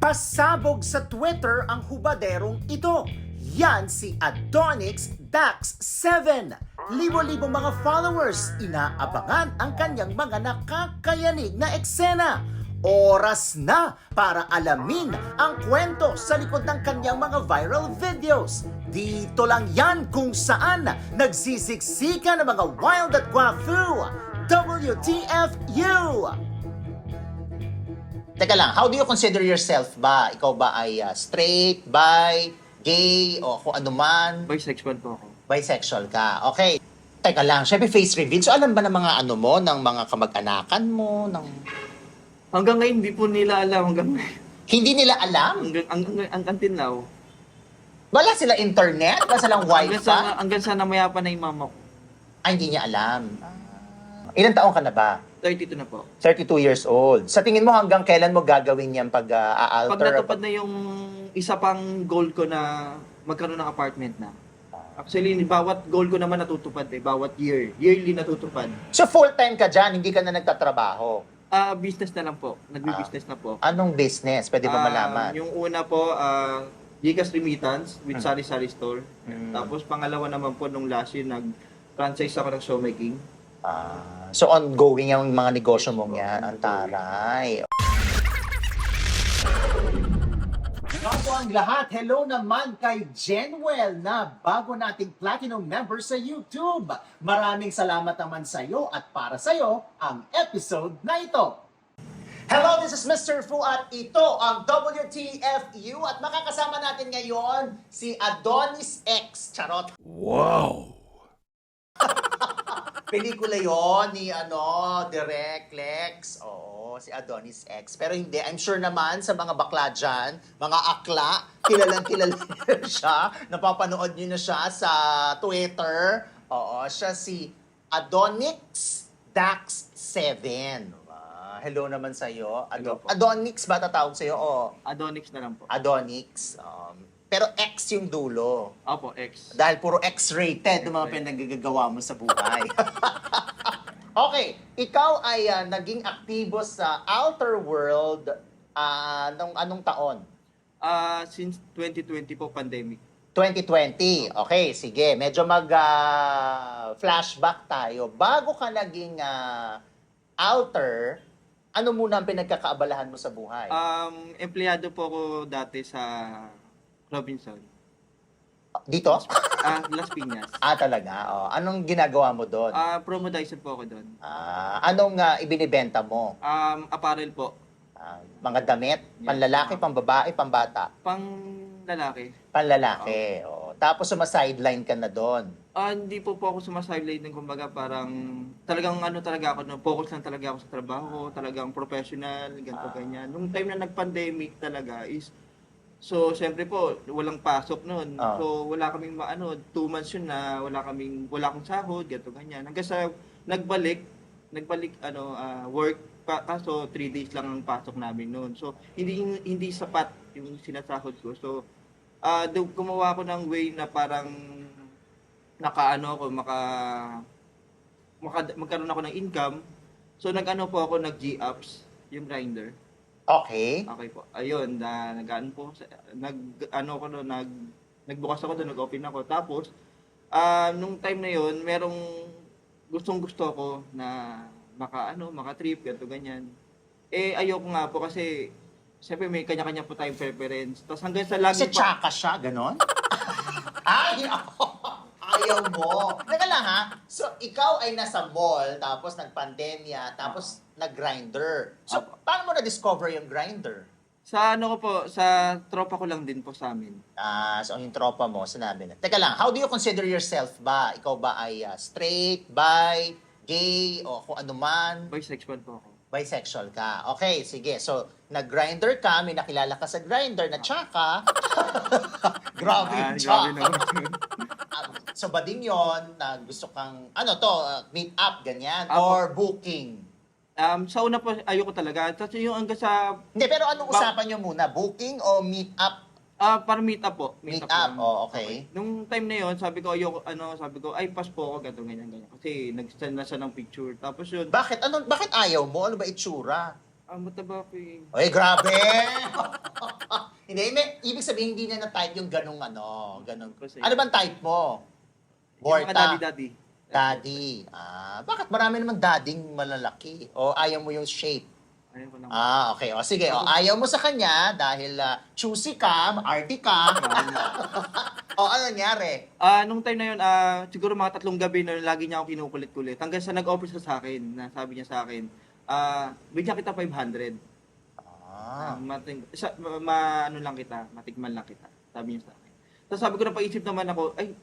Pasabog sa Twitter ang hubaderong ito. Yan si Adonix Dax 7. Libo-libo mga followers, inaabangan ang kanyang mga nakakayanig na eksena. Oras na para alamin ang kwento sa likod ng kanyang mga viral videos. Dito lang yan kung saan nagsisiksika ng mga wild at guafu. WTFU! Teka lang, how do you consider yourself ba? Ikaw ba ay ah, straight, bi, gay, o kung ano man? Bisexual po ako. Bisexual ka. Okay. Teka lang, syempre face reveal. So alam ba ng mga ano mo, ng mga kamag-anakan mo, ng... Hanggang ngayon, hindi po nila alam. Hanggang, Hindi nila alam? hanggang, hanggang, hanggang until now. Wala sila internet? Wala silang Hanggang wifi? sa, hanggang sa namaya pa na yung mama ko. Ay, hindi niya alam. Ah. Ilan taong ka na ba? 32 na po. 32 years old. Sa tingin mo hanggang kailan mo gagawin yan pag uh, Pag natupad na yung isa pang goal ko na magkaroon ng apartment na. Actually, bawat goal ko naman natutupad eh. Bawat year. Yearly natutupad. So full-time ka dyan, hindi ka na nagtatrabaho. Ah, business na lang po. Nagbi-business na po. Anong business? Pwede ba Ah, malaman? Yung una po, ah, Gcash Remittance with Hmm. Sari Sari Store. Mm. Tapos pangalawa naman po nung last year, nag-franchise ako ng Showmaking. Ah, so ongoing yung mga negosyo mong yan. Ang taray. Bago ang lahat, hello naman kay Jenwell na bago nating platinum member sa YouTube. Maraming salamat naman sa iyo at para sa iyo ang episode na ito. Hello, this is Mr. Fu at ito ang WTFU at makakasama natin ngayon si Adonis X. Charot. Pelikula yon ni ano, Direk Lex. Oo, si Adonis X. Pero hindi, I'm sure naman sa mga bakla dyan, mga akla, kilalang kilala siya. Napapanood niyo na siya sa Twitter. Oo, siya si Adonix Dax 7. Ah, hello naman sa iyo. Hello Ado- po. Adonix ba tatawag sa iyo? O Adonix na lang po. Adonix. Um, pero X yung dulo. Opo, X. Dahil puro X-rated yung mga pinagagagawa mo sa buhay. okay, ikaw ay ah, naging aktibo sa Outer World ah, nung anong taon? Ah, since 2020 po, pandemic. 2020. Okay, sige. Medyo mag-flashback tayo. Bago ka naging ah, outer, ano muna ang pinagkakaabalahan mo sa buhay? Um, empleyado po ako dati sa Robinson. Dito? Ah, Las Piñas. Ah, talaga? Oh. Anong ginagawa mo doon? Ah, promodizer po ako doon. Ah, anong ah, ibinibenta mo? Um, apparel po. Ah, mga damit, Yeah. panlalaki, pambabae, pambata. Pang lalaki. Panlalaki. oo. Tapos suma-sideline ka na doon. Ah, hindi po po ako sumaside ng kumbaga parang talagang ano talaga ako, no, focus lang talaga ako sa trabaho ko, talagang professional, ganito Ah. ganyan. Nung time na nag-pandemic talaga is So, syempre po, walang pasok noon. Ah. So, wala kaming maano, two months yun na wala kaming, wala akong sahod, ganito, ganyan. Hanggang sa nagbalik, nagbalik, ano, ah, work, pa, kaso three days lang ang pasok namin noon. So, hindi, hindi sapat yung sinasahod ko. So, ah do- gumawa ko ng way na parang nakaano ako, maka, maka, magkaroon ako ng income. So, nag-ano po ako, nag-G-Ups, yung grinder. Okay. Okay po. Ayun, na nag-ano po, sa- nag ano ko no, nag nagbukas ako doon, nag-open ako. Tapos ah nung time na 'yon, merong gustong gusto ko na maka ano, maka trip ganito ganyan. Eh ayoko nga po kasi Siyempre may kanya-kanya po tayong preference. Tapos hanggang sa lagi Kasi tsaka siya, ganon? Ay, ako. Ayaw mo. Teka lang ha. So, ikaw ay nasa mall, tapos nagpandemya, tapos nag-grinder. So, Apo. paano mo na-discover yung grinder? Sa ano ko po, sa tropa ko lang din po sa amin. Ah, so yung tropa mo, sinabi na. Teka lang, how do you consider yourself ba? Ikaw ba ay ah, straight, bi, gay, o kung ano man? Bisexual po ako. Bisexual ka. Okay, sige. So, nag-grinder ka, may nakilala ka sa grinder na tsaka. grabe Ah, yung grabe tsaka. naman. So, bading yon na gusto kang, ano to, ah, meet up, ganyan, Apo. or booking. um, sa una po, ayoko talaga. Tapos yung hanggang sa, Hindi, pero anong Ba- usapan nyo muna? Booking o meet up? ah para meet up po. Meet lang. up, oh, okay. Nung time na yon sabi ko, ayoko, ano, sabi ko, ay, pass po ako, ganito, ganyan, ganyan. Kasi nag-send na siya ng picture. Tapos yun, Bakit? Ano, bakit ayaw mo? Ano ba itsura? ah, mataba ko eh. Ay, grabe! Hindi, may, ibig sabihin hindi na na-type yung ganong ano, ganong. Kasi- Ano bang type mo? Yung mga Borta. daddy-daddy. Daddy. Ah, bakit marami naman dading malalaki? O ayaw mo yung shape? Ayun ko lang. Ah, okay. O sige, o ayaw mo sa kanya dahil ah, choosy ka, arty ka. o ano nangyari? Ah, nung time na yun, ah, siguro mga tatlong gabi na lagi niya ako kinukulit-kulit. Hanggang sa nag-offer siya sa akin, na sabi niya sa akin, ah, bigyan kita 500. Ah, Ah, mating, sa, ma, ma- ano lang kita, matikman lang kita. Sabi niya sa akin. Tapos sabi ko na paisip naman ako, ay,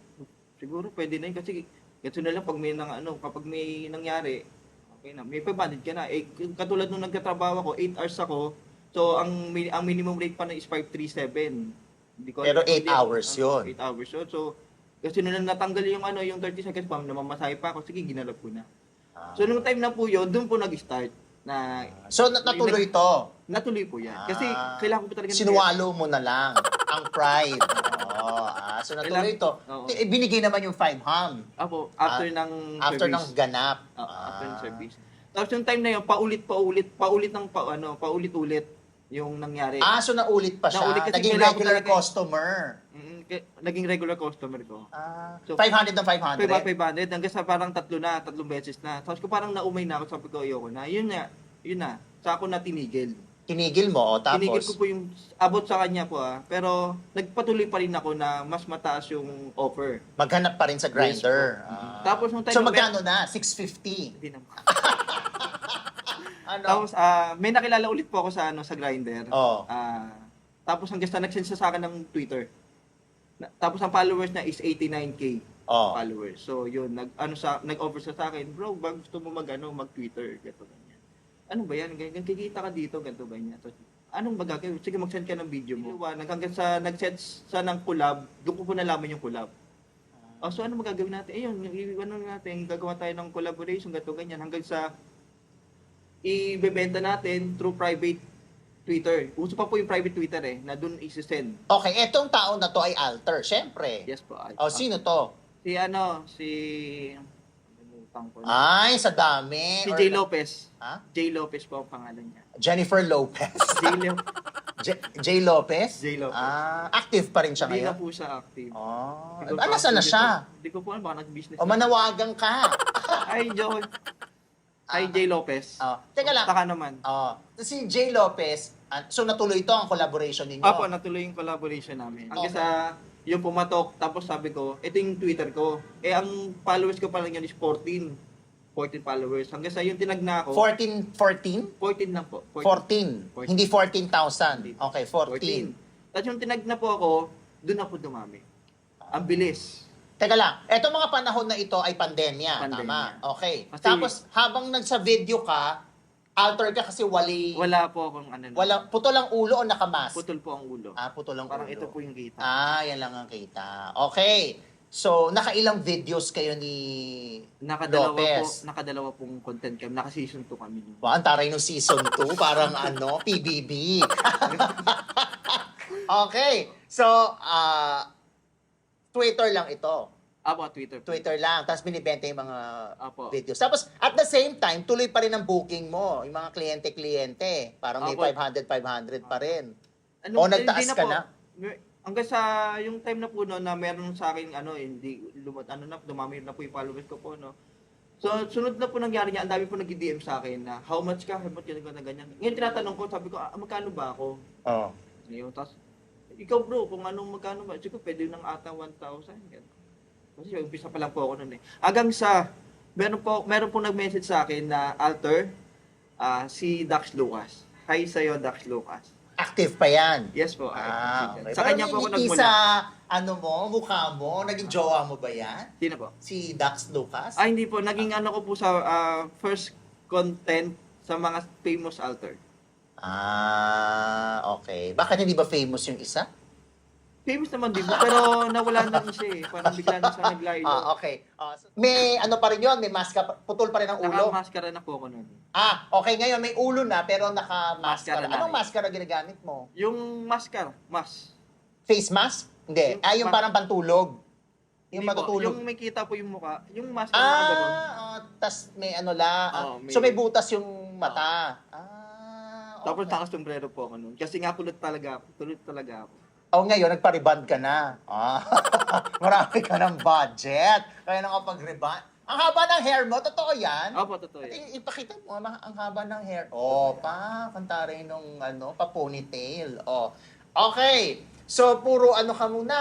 siguro pwede na yun kasi ganito na lang pag may nang, ano, kapag may nangyari, okay na, may 500 ka na. Eh, katulad nung nagkatrabaho ako, 8 hours ako, so ang, ang minimum rate pa na is 537. Hindi ko Pero alam- eight hindi- hours ano, yun. 8 hours yun. So, kasi nung natanggal yung ano, yung 30 seconds pa, namamasahe pa ako, sige, ginalab ko na. ah. So, nung time na po yun, doon po nag-start na So, nat- natuloy to. natuloy po yan. Kasi Ah. kailangan ko po talaga Sinuwalo mo na lang ang pride. Oo, ah, so natuloy to. Oo. Eh, Binigay naman yung 5 ham Apo, after ng Ah, after ng service. ganap. Ah, after ng Ah. service. Tapos yung time na yun, paulit, paulit, paulit ng pa, ano, paulit-ulit yung nangyari. Ah, so naulit pa siya. Naulit kasi Naging kailangan ko regular talaga- customer. Mm, naging regular customer ko. Ah, So, 500 ng 500. 500, 500, hanggang sa parang tatlo na, tatlong beses na. Tapos ko parang naumay na ako, sabi ko, ayoko na. Yun na, yun na. Sa ako na tinigil. Tinigil mo, o tapos? Tinigil ko po yung abot sa kanya po ah. Pero nagpatuloy pa rin ako na mas mataas yung offer. Maghanap pa rin sa grinder. Ah. Tapos nung time so na- magkano na? 650. Hindi naman. Ano? Tapos ah, may nakilala ulit po ako sa ano sa Grindr. Oo. Ah, tapos hanggang sa nag-send siya sa akin ng Twitter. Na- tapos ang followers niya is 89k oh. followers. So yun, nag ano sa nag-offer siya sa akin, "Bro, bag gusto mo mag ano, mag-Twitter ganito ganyan." Ano ba yan? Ganyan, kikita ka dito, ganito ganyan. So, anong magagawin? Sige, mag-send ka ng video mo. Hanggang sa nag-send sa ng collab, doon ko po nalaman yung collab. Oh, so ano magagawin natin? Ayun, i- ano natin, gagawa tayo ng collaboration, ganito ganyan hanggang sa ibebenta natin through private Twitter. Uso pa po yung private Twitter eh, na doon isi-send. Okay, etong tao na to ay alter, syempre. Yes po. ay- O, sino to? Si ano, si... Na. Ay, sa dami. Si Or- Jay Lopez. Ha? Jay Lopez po ang pangalan niya. Jennifer Lopez. Jay, Lo- J- Jay Lopez? Jay Lopez. Ah, active pa rin siya Hindi na ngayon? po siya active. Oh. Hindi ko Ah, pa nasaan na siya? ito. Hindi ko po alam, baka nag-business. O, na. manawagan ka. Ay. Ay, Ah. Jay Lopez. Oh, teka lang. Taka naman. Oh, si Jay Lopez, ah, so natuloy to ang collaboration ninyo? Apo, natuloy yung collaboration namin. Hanggang Okay. sa yung pumatok, tapos sabi ko, ito yung Twitter ko. Eh, ang followers ko pa lang yun is 14. 14 followers. Hanggang sa yung tinag na ako, 14, 14? 14 lang po. 14. 14. Hindi 14,000. Hindi. Okay, 14. 14. Tapos yung tinag na po ako, doon ako dumami. Ang bilis. Teka lang, eto mga panahon na ito ay pandemya, Pandemya. tama? Okay. Kasi- Tapos habang nagsa video ka, alter ka kasi wali Wala po akong ano. wala putol ang ulo o nakamas? Putol po ang ulo. Ah, putol ang Parang ulo. ito po yung kita. Ah, yan lang ang kita. Okay. So, nakailang videos kayo ni nakadalawa Lopez. po, nakadalawa pong content kami. Naka-season 2 kami. Wow, ang taray ng season 2, parang ano, PBB. okay. So, ah Twitter lang ito. Apo, Twitter. po. Twitter lang. Tapos binibenta yung mga Apo. videos. Tapos, at the same time, tuloy pa rin ang booking mo. Yung mga kliyente-kliyente. Parang may Apo. 500-500 pa rin. Ano, O, nagtaas hindi ka po. na? Mer- Hanggang sa yung time na po no, na meron sa akin ano hindi lumat ano na dumami na po yung followers ko po no. So sunod na po nangyari niya, ang dami po nag-DM sa akin na how much ka, how much ka na ganyan. Ngayon tinatanong ko, sabi ko, ah, magkano ba ako? Oh. Ngayon, tapos, ikaw bro, kung anong magkano ba, siguro pwede nang ata 1,000. Ganun. Kasi umpisa pa lang po ako noon eh. Hanggang sa, meron po, meron po nag-message sa akin na alter, ah, si Dax Lucas. Hi sa'yo, Dax Lucas. Active pa yan. Yes po. Ah, okay. Sa kanya po ako ngingiti nagmula. sa, ano mo, mukha mo, naging jowa mo ba yan? Sino po? Si Dax Lucas? Ah, hindi po. Naging ano ko po sa ah, first content sa mga famous altar. Ah, okay. Bakit hindi ba famous yung isa? Famous naman din pero nawala na rin siya eh. Parang bigla na siya naglayo. Ah, okay. Ah, so- may ano pa rin yun, may maska, pa- putol pa rin ang ulo. Naka-maskara na po ako nun. Ah, okay. Ngayon may ulo na pero naka-maskara. Maskara na Anong maskara ginagamit mo? Yung maskara, mas. Face mask? Hindi. Yung ah, yung ma- parang pantulog. Yung Hindi po, matutulog. Yung may kita po yung mukha. Yung maskara na ganun. Ah, ah, tas may ano la. ah, Oo, may- So may butas yung mata. Ah, Tapos okay. naka-sombrero po ako nun. Kasi nga kulot talaga ako. Kulot talaga ako. Oh, ngayon, nagpa-reband ka na. Ah, marami ka ng budget. Kaya nakapag-reband. Ang haba ng hair mo, totoo yan? Opo, totoo At yan. i- ipakita mo, ang ang haba ng hair. Oh, pa, kanta rin nung ano, pa ponytail. Oh. Okay. So, puro ano ka muna,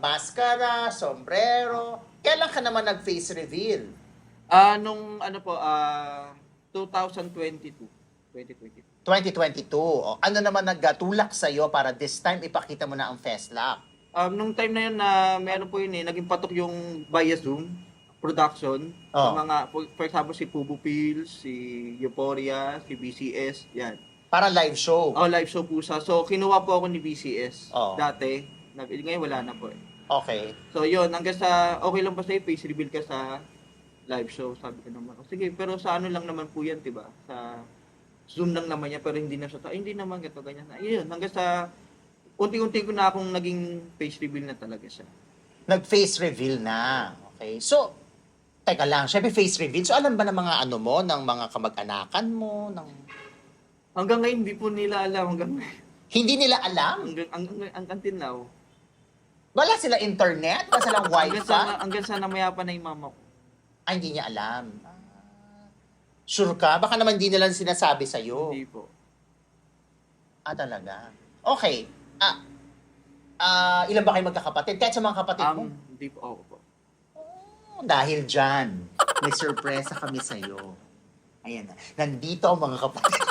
mascara, sombrero. Kailan ka naman nag-face reveal? Ah, nung ano po, ah, 2022. 2022. 2022. Oh, ano naman nagtulak sa'yo para this time ipakita mo na ang fest lap? Um, nung time na yun na meron po yun eh, naging patok yung via Zoom production. Sa Oh. mga, for, for example, si Pubu Pills, si Euphoria, si BCS, yan. Para live show. Oh, live show po siya. So, kinuha po ako ni BCS Oh. dati. Na, ngayon wala na po eh. Okay. So, yun, hanggang sa, okay lang ba sa'yo, face reveal ka sa live show? Sabi ko naman, "Oh, sige, pero sa ano lang naman po yan, diba? Sa Zoom lang naman yan, pero hindi na siya, "Ay, hindi naman, gato, ganyan. Ayun, hanggang sa, unti-unti ko na akong naging face reveal na talaga siya. Nag-face reveal na. Okay. So, teka lang, syempre face reveal. So, alam ba ng mga ano mo, ng mga kamag-anakan mo, ng... Hanggang ngayon, hindi po nila alam, hanggang ngayon. Hindi nila alam? Hanggang, hanggang, hanggang until now. Wala sila internet? Wala silang Hanggang wifi? sa, hanggang sa namayapan na yung mama ko. Ay, hindi niya alam. Sure ka? Baka naman hindi nila sinasabi sa'yo. Hindi po. Ah, talaga? Okay. Ah, ah, ilan ba kayo magkakapatid? Kahit sa mga kapatid mo? Um, hindi po ako po. Oh, dahil dyan, may sorpresa kami sa'yo. Ayan na. Nandito ang mga kapatid.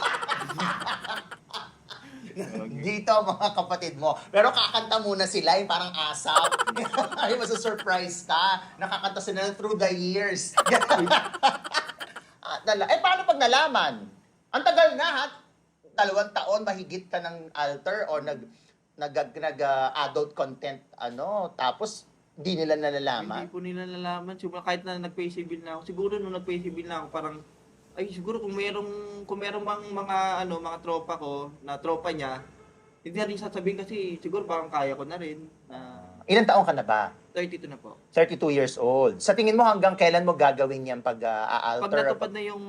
Nandito ang mga kapatid mo. Pero kakanta muna sila, yung parang asap. Ay, masa-surprise ka. Nakakanta sila ng through the years. Ah, nala- eh, paano pag nalaman? Ang tagal na, ha? Dalawang taon, mahigit ka ng alter o nag nag, nag ah, adult content ano tapos di nila nalalaman Hindi po nila nalaman. Siguro kahit na nag-face bill na ako, siguro nung nag-face bill na ako, parang, ay siguro kung merong, kung merong mang mga, ano, mga tropa ko, na tropa niya, hindi na rin sasabihin kasi siguro parang kaya ko na rin. Na ilang taon ka na ba 32 na po. 32 years old. Sa tingin mo hanggang kailan mo gagawin yan pag uh, Pag aalter? natupad na yung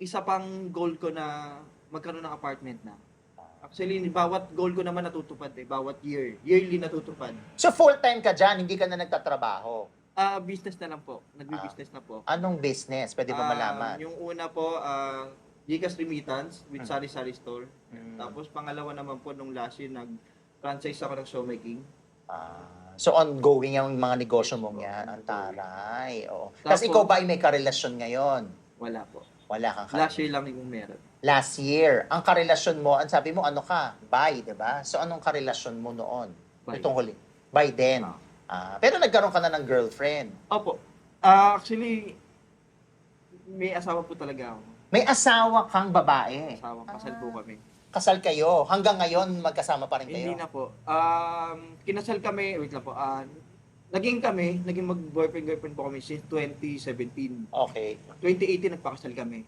isa pang goal ko na magkaroon ng apartment na. Actually, bawat goal ko naman natutupad eh. Bawat year. Yearly natutupad. So full-time ka dyan, hindi ka na nagtatrabaho. Ah, business na lang po. Nagbi-business na po. Anong business? Pwede ba Ah, malaman? yung una po, ah, Gcash Remittance with Hmm. Sari Sari Store. Mm. Tapos pangalawa naman po nung last year, nag-franchise ako ng Show Making. Ah, so ongoing yung mga negosyo mong yan. Ang taray. Oo. Tapos Tapos- ikaw ba ay may karelasyon ngayon? Wala po. Wala kang karelasyon. Last year lang yung meron. Last year. Ang karelasyon mo, ang sabi mo, ano ka? Bye, di ba? So anong karelasyon mo noon? Bye. Itong huli. Bye din. Ah. Ah, pero nagkaroon ka na ng girlfriend. Opo. Ah, actually, may asawa po talaga ako. May asawa kang babae. Asawa, kasal po kami. Kasal kayo. Hanggang ngayon, magkasama pa rin kayo. Hindi na po. Um, kinasal kami, wait lang po, ah, naging kami, naging mag-boyfriend-girlfriend po kami since 2017. Okay. 2018 nagpakasal kami.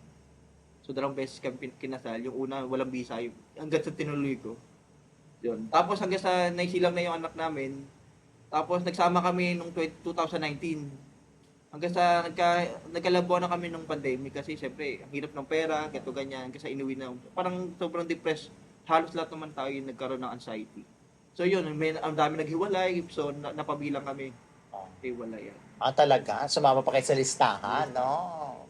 So dalawang beses kami kinasal. Yung una, walang visa. Yung, hanggang sa tinuloy ko. Yun. Tapos hanggang sa naisilang na yung anak namin. Tapos nagsama kami nung 20, 2019. Hanggang sa nagka, nagkalabuan na kami nung pandemic kasi syempre, ang hirap ng pera, gato ganyan, kasi inuwi na. Parang sobrang depressed. Halos lahat naman tayo yung nagkaroon ng anxiety. So yun, may, ang dami naghiwalay, so na, napabilang kami. Hiwalay yan. Ah, talaga? Sumama pa kayo sa listahan, no?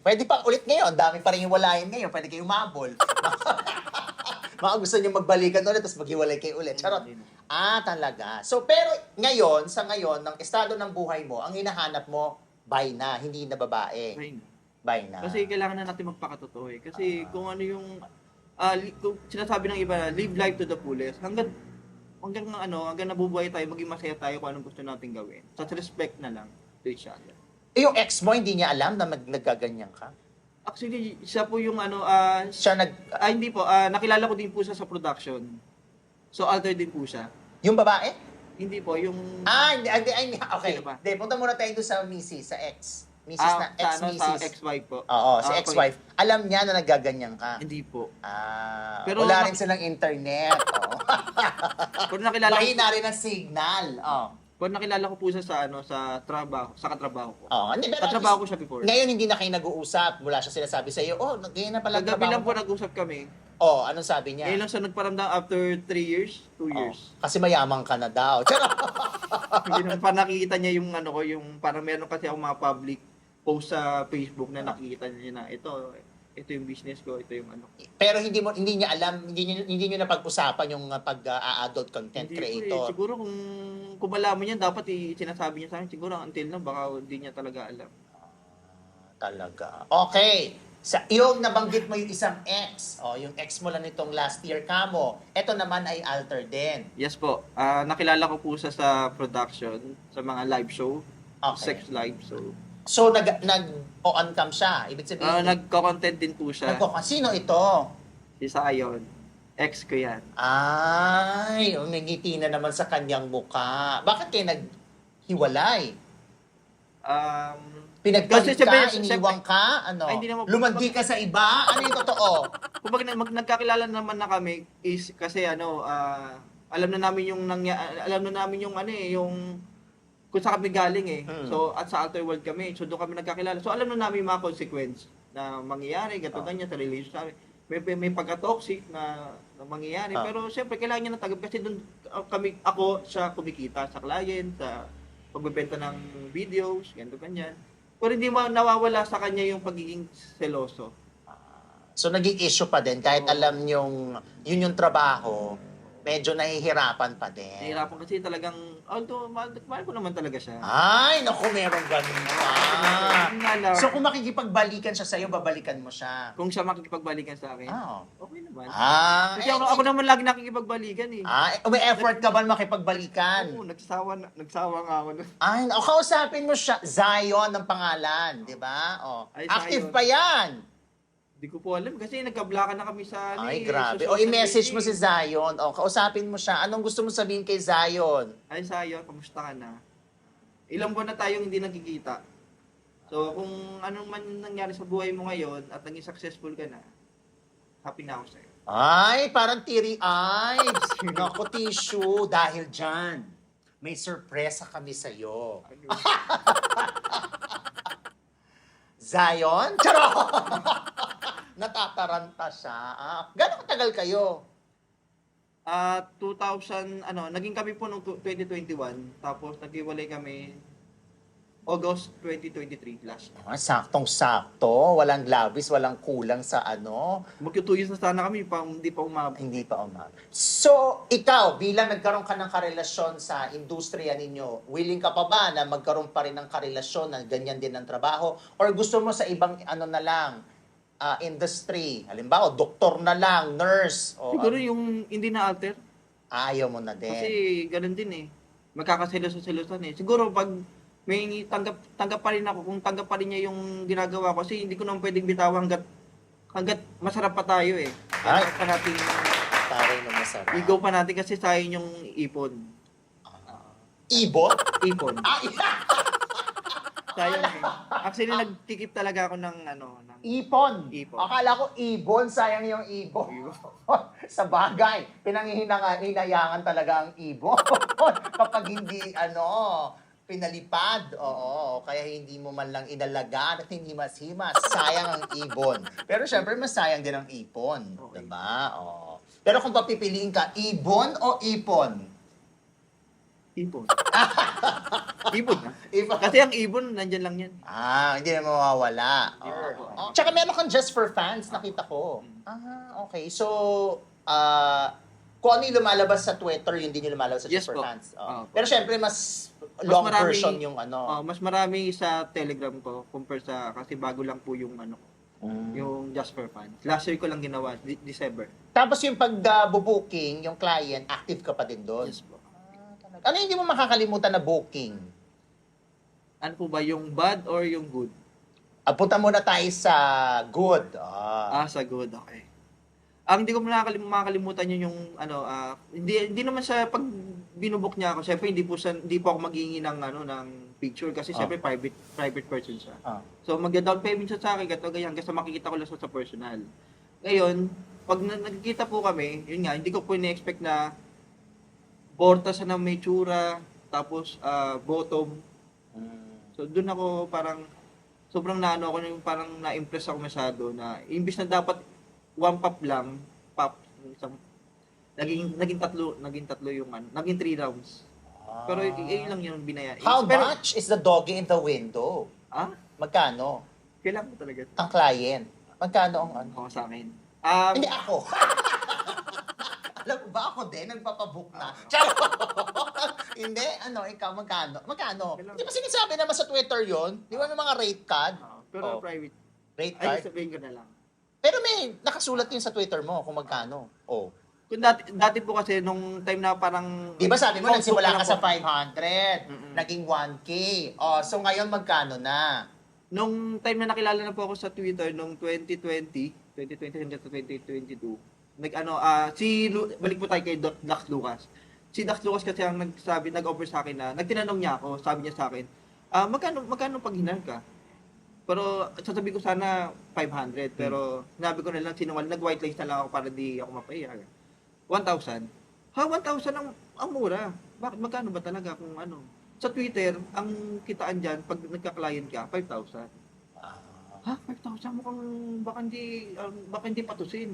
Pwede pa ulit ngayon. Dami pa rin hiwalayan ngayon. Pwede kayo umabol. Mga gusto niyo magbalikan ulit, tapos maghiwalay kayo ulit. Charot. Ah, talaga. So, pero ngayon, sa ngayon, ng estado ng buhay mo, ang hinahanap mo, bye na, hindi na babae. Bye na. Kasi kailangan na natin magpakatotoo eh. Kasi kung ano yung li- kung sinasabi ng iba live life to the fullest, hanggang hanggang ano, hanggang nabubuhay tayo, maging masaya tayo kung anong gusto natin gawin. Sa respect na lang to each other. Eh, yung ex mo, hindi niya alam na mag nagkaganyan ka? Actually, siya po yung ano, ah, Siya nag... ah, hindi po, ah, nakilala ko din po siya sa production. So, alter din po siya. Yung babae? Hindi po, yung... Ah, hindi, hindi, hindi. Okay. Sino ba? Hindi, punta muna tayo doon sa Mrs. sa ex. Ah, na, sa, ano, sa ex-Mrs. ex-wife po. Oo, si Ah, ex-wife. Alam niya na naggaganyan ka. Hindi po. Ah, Pero wala rin silang internet. Oo. Pero nakilala Mahina rin ang signal. Oo. pero nakilala ko po siya sa ano, sa trabaho, sa katrabaho ko. Oo. Hindi, pero Katrabaho ko siya before. Ngayon hindi na kayo nag-uusap. Wala siya sinasabi sa iyo, oh, ganyan na pala ang Kagabi trabaho lang po mo." nag-usap kami. Oh, anong sabi niya? Ngayon lang siya nagparamdam after 3 years, 2 Oh, years. kasi mayaman ka na daw. Hindi naman pa nakikita niya yung ano ko, yung parang meron kasi ako mga public post sa Facebook na nakikita niya na ito, ito yung business ko, ito yung ano. Pero hindi mo hindi niya alam, hindi niyo hindi niyo napag-usapan yung uh, pag-adult content Hindi ko eh. creator. Siguro kung kung malaman niya, dapat i- sinasabi niya sa akin. Siguro until na, baka hindi niya talaga alam. Talaga. Okay. Sa yung nabanggit mo yung isang ex, oh, yung ex mo lang nitong last year kamo. Ito naman ay alter din. Yes po. Ah, nakilala ko po siya sa production, sa mga live show, Okay. sex live. So, So nag nag on cam siya. Ibig sabihin, ah, nagko-content din po siya. nagko sino ito? Si Sayon. Ex ko yan. Ay, umingiti na naman sa kanyang muka. Bakit kayo naghiwalay? Um, Pinagpalit Kasi ka, siyempre- iniwang ka, ano? Ay, hindi naman- Lumandi ka sa iba? Ano yung totoo? Kumbaga na- mag, nagkakilala naman na kami is kasi ano ah, alam na namin yung nangya, alam na namin yung ano eh yung kung saan kami galing eh. Hmm. So at sa outer world kami. So doon kami nagkakilala. So alam na namin yung mga consequence na mangyayari gato ganyan sa relationship namin. May may, may pagka-toxic na, na mangyayari Ah. pero syempre kailangan niya ng tagap kasi doon ah, kami ako sa kumikita sa client sa pagbebenta ng videos, ganito ganyan. Pero hindi mo nawawala sa kanya yung pagiging seloso. So naging issue pa din kahit Oo. alam yung yun yung trabaho, medyo nahihirapan pa din. Nahirapan kasi talagang, although mahal, mahal ko naman talaga siya. Ay, naku, meron ganun pa. Lang. So kung makikipagbalikan siya sa'yo, babalikan mo siya. kung siya makikipagbalikan sa akin, Ah. okay naman. Ah, Kasi ako, eh, ako naman lagi nakikipagbalikan eh. Ah, eh, may effort ka ba makipagbalikan? Oo, nagsawa, na, nagsawa nga ako. nun. Ay, o kausapin mo siya, Zion ang pangalan, di ba? Oh, Ay, active Zion. pa yan. Hindi ko po alam kasi nagkablakan na kami sa ano Ay, eh, grabe. sa O, social i-message mo si media. Zion. O, kausapin mo siya. Anong gusto mo sabihin kay Zion? Ay, Sayo, kamusta ka na? Ilang buwan na tayong hindi nagkikita. So, kung anong man nangyari sa buhay mo ngayon at naging successful ka na, happy na ako sa'yo. Ay, parang teary eyes. Naku, tissue. Dahil dyan, may sorpresa kami sa'yo. Ano? Zion? Charot! Natataranta siya. Ah, gano'ng katagal kayo? Ah, 2000 ano, naging kami po noong 2021 tapos naghiwalay kami August 2023 last. Ah, saktong-sakto. Walang labis, walang kulang sa ano. Magyo 2 years na sana kami pa hindi pa umabot. Hindi pa umabot. So, ikaw, bilang nagkaroon ka ng karelasyon sa industriya ninyo, willing ka pa ba na magkaroon pa rin ng karelasyon na ganyan din ang trabaho? Or gusto mo sa ibang ano na lang, ah, industry? Halimbawa, doktor na lang, nurse. O, Siguro ano, yung hindi na alter ayaw mo na din. kasi ganun din eh. Magkakaselos-selosan eh. Siguro pag may tanggap tanggap pa rin ako kung tanggap pa rin niya yung ginagawa ko kasi hindi ko naman pwedeng bitawan hanggat hanggat masarap pa tayo eh. Ay. Kaya pa natin Taray na masarap. ego pa natin kasi sayang yung ipon. Ibon? Ipon. Ah, Sayang eh. Actually nagkikip talaga ako ng ano ng ipon. Ipon. Akala ko ibon, sayang yung ibon. sa bagay, pinanghihinangan talaga ang ibon kapag hindi ano, pinalipad. Oo, kaya hindi mo man lang inalagaan at hindi himas-himas. Sayang ang ibon. Pero syempre, mas sayang din ang ipon. Okay. Diba? Oo. Pero kung papipiliin ka, ibon o ipon? Ipon. ipon na. Ibon. Kasi ang ibon nandyan lang yan. Ah, hindi na mawawala. Hindi Oo. mawawala. Oh, Tsaka meron kang just for fans, nakita ko. Mm. Ah, okay. So, ah, kung ano yung lumalabas sa Twitter, yun din yung lumalabas sa Yes just for po. fans. Oh. Po. Pero syempre, mas long marami- version yung ano. Oh, mas marami sa Telegram ko compare sa kasi bago lang po yung ano Mm. yung Just for Fun. Last year ko lang ginawa, De- December. Tapos yung pag-booking, yung client, active ka pa din doon. Yes po. Ah. Ano yung hindi mo makakalimutan na booking? Ano po ba yung bad or yung good? Ah, punta muna tayo sa good. Ah. Ah, sa good, okay. Ang hindi ko makakalim makakalimutan yun yung ano ah, hindi hindi naman sa pag binubok niya ako. Syempre hindi po sa, hindi po ako maghihingi ng ano ng picture kasi Ah. syempre private private person siya. Ah. So magda-down payment siya sa akin gato ganyan kasi makikita ko lang siya sa personal. Ngayon, pag na- nagkikita po kami, yun nga, hindi ko po ini-expect na borta siya ng may tsura, tapos ah, bottom. Mm. So doon ako parang sobrang naano ako yung parang na-impress ako masyado na imbis na dapat one pop lang, Yung isang, naging, naging tatlo, naging tatlo yung ano, naging three rounds. Pero y- yun lang yung binaya. How Pero, much is the doggy in the window? Ah? Magkano? Kailangan ko talaga. Ang client. Magkano ang ano? Ako sa akin. Um, Hindi ako. Alam mo ba ako din, nagpapabook na. Charot! Hindi, ano, ikaw, magkano? Magkano? Kailangan- Di ba sinasabi naman sa Twitter yon? Di ba may mga rate card? ah, pero Oh. private. Rate Ay, card? sabihin ko na lang. Pero may nakasulat yun sa Twitter mo kung magkano. Oh. Kung dati, dati po kasi nung time na parang... Di ba sabi mo, nagsimula ka sa po. 500, Mm-mm. naging 1K. Oh, so ngayon magkano na? Nung time na nakilala na po ako sa Twitter, nung 2020, 2020 hanggang 2022, nag ano, ah si, Lu- balik po tayo kay Doc- Dax Lucas. Si Dax Lucas kasi ang nagsabi, nag-offer sa akin na, nagtinanong niya ako, sabi niya sa akin, ah magkano, magkano pag hinal ka? Pero sasabi ko sana 500, pero sinabi ko na lang, sinungal, nag-white list na lang ako para di ako mapahiya. 1,000. Ha, 1,000 ang, ang mura. Bakit, magkano ba talaga kung ano? Sa Twitter, ang kitaan dyan, pag nagka-client ka, 5,000. Ah, Ha, 5,000 mukhang baka hindi, um, baka hindi patusin.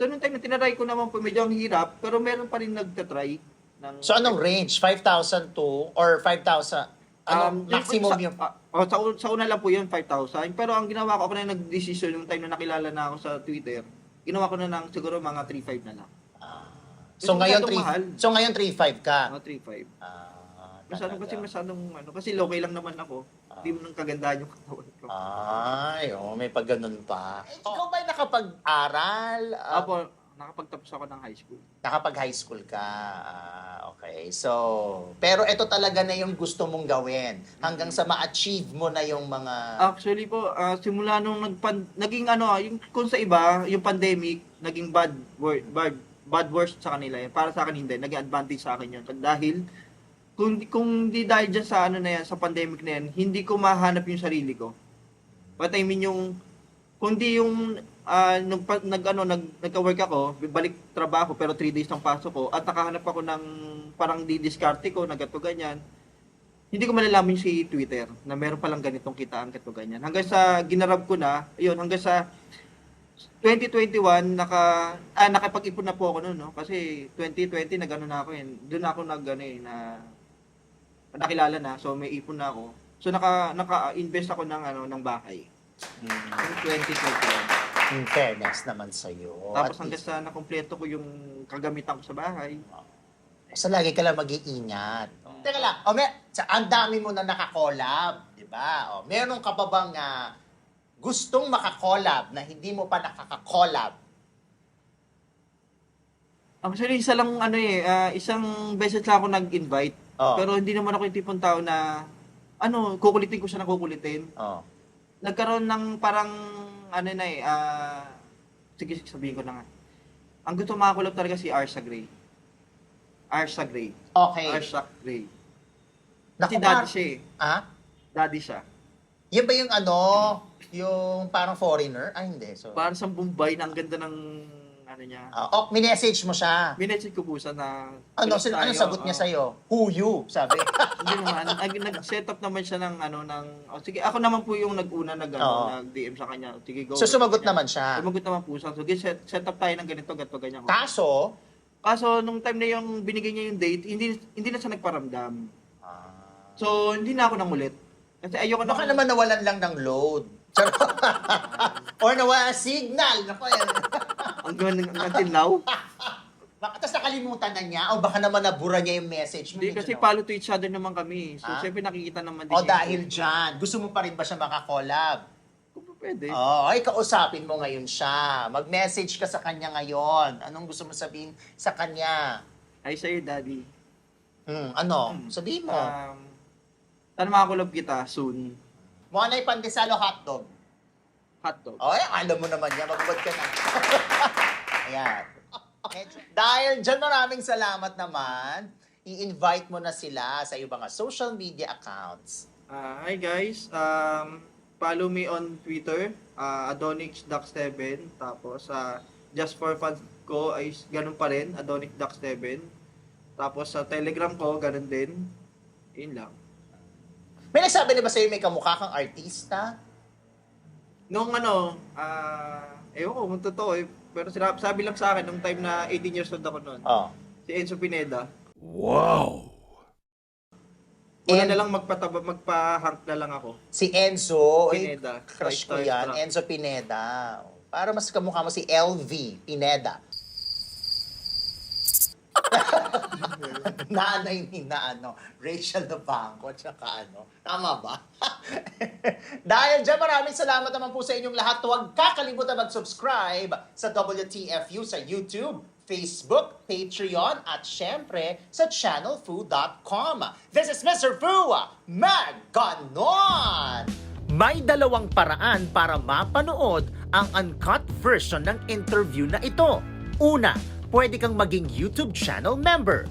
So, nung time na tinaray ko naman po, medyo ang hirap, pero meron pa rin nagtatry. Ng, So anong range? 5,000 to or 5,000? Ano Um, maximum sa, yung... ah, oh, sa, un- sa una lang po yun, 5,000. Pero ang ginawa ko, ako na yung nag-decision yung time na nakilala na ako sa Twitter, ginawa ko na ng siguro mga 3,500 na lang. Ah. so Kasi ngayon masyadong 3 mahal. So ngayon 3.5 ka. Mga 3,500. Ah, Masyadong kasi talaga. masyadong ano, kasi okay lang naman ako. Hindi mo nang kagandahan yung katawan ko. Ay, oh, may pag ganun pa. Eh, ikaw ba nakapag-aral? Ah, Apo, nakapagtapos ako ng high school. nakapag-high school ka. Ah, okay. So, pero ito talaga na yung gusto mong gawin hanggang sa ma-achieve mo na yung mga... Actually po, ah, simula nung nagpan, naging ano, ah, yung kung sa iba, yung pandemic, naging bad word, bad, bad worst sa kanila yan. Para sa akin hindi, naging advantage sa akin yun. Dahil, kung, kung di dahil dyan sa ano na yan, sa pandemic na yan, hindi ko mahanap yung sarili ko. What I mean yung, kung di yung, ah, nag, pa- nag, ano, nag, nagka-work ako, balik trabaho, pero 3 days ng pasok ko, at nakahanap ako ng parang di-discarte ko, na gato ganyan, hindi ko malalaman si Twitter na meron palang ganitong kitaan kato ganyan. Hanggang sa ginarab ko na, ayun, hanggang sa 2021 naka ah, nakapag-ipon na po ako noon, no? Kasi 2020 nagano na ako yun. Doon ako nag ano, eh, na nakilala na, so may ipon na ako. So naka naka-invest ako ng ano ng bahay. Mm, Noong 2021. in fairness naman sa'yo. Tapos At hanggang sa nakumpleto ko yung kagamitan ko sa bahay. so lagi ka lang mag-iingat. Teka lang, oh, may, sa, ang dami mo na nakakollab, di ba? Oh, meron ka pa bang ah, gustong makakollab na hindi mo pa nakakakollab? Actually, isa lang ano eh, ah, isang beses lang ako nag-invite. Oh. Pero hindi naman ako yung tipong tao na ano, kukulitin ko siya na kukulitin. Oh. Nagkaroon ng parang ano na eh, ah sige sabihin ko na nga. Ang gusto makakulab talaga si Arsha Gray. Arsha Gray. Okay. Arsha Gray. Naku, Kasi daddy par- siya eh. Ah? Daddy siya. Yan ba yung ano, yung parang foreigner? Ay, hindi. So, Parang sa Bombay na ang ganda ng ano niya. Ah, oh, minessage mo siya. Minessage ko po siya na Ano, "Ulit sin- ano tayo." sagot niya Oh. sa'yo? Who you? Sabi. Hindi naman. Nag, nag-set up naman siya ng ano ng oh, sige, ako naman po yung nag-una nag ano, Oo. nag-DM sa kanya. Sige, go. so, sumagot naman siya. Sumagot naman po siya. So, sige, set, set up tayo ng ganito, ganito, ganyan. Kaso, Kaso, nung time na yung binigay niya yung date, hindi hindi na siya nagparamdam. ah, So, hindi na ako nangulit. Kasi ayoko na. baka naman nawalan lang ng load. Charot. Or nawala signal. Naku, yan. Hanggang until now. Baka tapos nakalimutan na niya o baka naman nabura niya yung message mo. Hindi, kasi na- follow to each other naman kami. So, Ah? syempre nakikita naman din O niya. dahil dyan, gusto mo pa rin ba siya makakollab? Kung pa pwede. Oo, ay kausapin mo ngayon siya. Mag-message ka sa kanya ngayon. Anong gusto mo sabihin sa kanya? Ay, sa'yo, daddy. Hmm, ano? Sabihin mo. Um, sana makakulab kita soon. Mukha na pandesal o hotdog. Hotdog. O, ay, alam mo naman yan. Magbubad ka na. Ayan. Medyo- Dahil dyan maraming salamat naman. I-invite mo na sila sa iyong mga social media accounts. Ah, hi guys. Um, follow me on Twitter, uh, AdonicDuck7. Tapos sa Just for Fun ko ay ganun pa rin, AdonicDuck7. Tapos sa Telegram ko, ganun din. Yun lang. May nagsabi na ba sa'yo may kamukha kang artista? Nung ano, ah, Ewan ko kung totoo eh. Pero sila, sabi lang sa akin nung time na 18 years old ako noon. Oh. Si Enzo Pineda. Wow! Una En- na lang magpataba, magpa-hank na lang ako. Si Enzo, ay, Pineda. crush ko yan. Enzo Pineda. Para mas kamukha mo si LV Pineda. Nanay ni na ano, Rachel Nabanco, tsaka ano. Tama ba? Dahil dyan, maraming salamat naman po sa inyong lahat. Huwag kakalimutan mag-subscribe sa WTFU sa YouTube, Facebook, Patreon, at syempre sa channelfu.com. This is Mr. Fu, Maganon! May dalawang paraan para mapanood ang uncut version ng interview na ito. Una, pwede kang maging YouTube channel member.